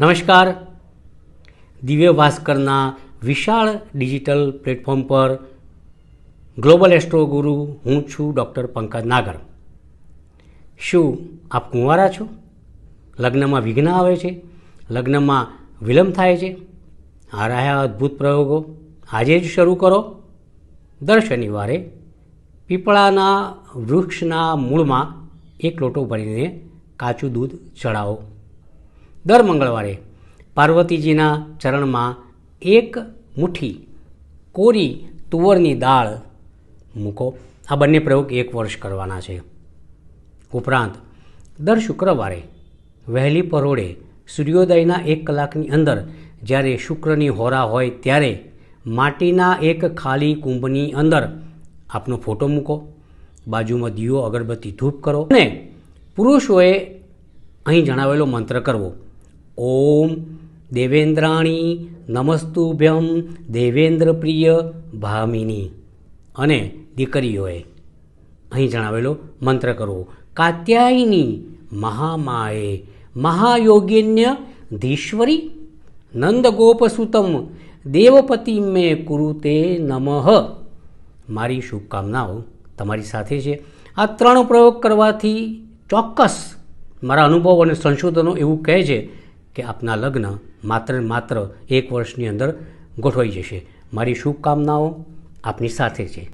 નમસ્કાર. દિવ્ય ભાસ્કરના વિશાળ ડિજિટલ પ્લેટફોર્મ પર ગ્લોબલ એસ્ટ્રો ગુરુ હું છું ડૉક્ટર પંકજ નાગર. શું આપ કુંવારા છો? લગ્નમાં વિઘ્ન આવે છે? લગ્નમાં વિલંબ થાય છે? આ રહ્યા અદ્ભુત પ્રયોગો. આજે જ શરૂ કરો. દર શનિવારે પીપળાના વૃક્ષના મૂળમાં એક લોટો ભરીને કાચું દૂધ ચડાવો દર મંગળવારે પાર્વતીજીના ચરણમાં એક મુઠ્ઠી કોરી તુવરની દાળ મૂકો. આ બંને પ્રયોગ એક વર્ષ કરવાના છે. ઉપરાંત, દર શુક્રવારે વહેલી પરોળે સૂર્યોદયના એક કલાકની અંદર જ્યારે શુક્રની હોરા હોય ત્યારે માટીના એક ખાલી કુંભની અંદર આપનો ફોટો મૂકો. બાજુમાં દીવો, અગરબત્તી, ધૂપ કરો અને પુરુષોએ અહીં જણાવેલો મંત્ર કરવો. ઓમ દેવેન્દ્રાણી નમસ્તુભ્યમ દેવેન્દ્ર પ્રિય ભામિની. અને દીકરીઓએ અહીં જણાવેલો મંત્ર કરવો કાત્યાયની મહામાએ મહાયોગિન્ય ધીશ્વરી નંદગોપસુતમ દેવપતિ મેં કુરુતે નમઃ. મારી શુભકામનાઓ તમારી સાથે છે. આ ત્રણ પ્રયોગ કરવાથી ચોક્કસ મારા અનુભવ અને સંશોધનો એવું કહે છે કે આપના લગ્ન માત્ર માત્ર એક વર્ષની અંદર ગોઠવાઈ જશે. મારી શુભકામનાઓ આપની સાથે છે.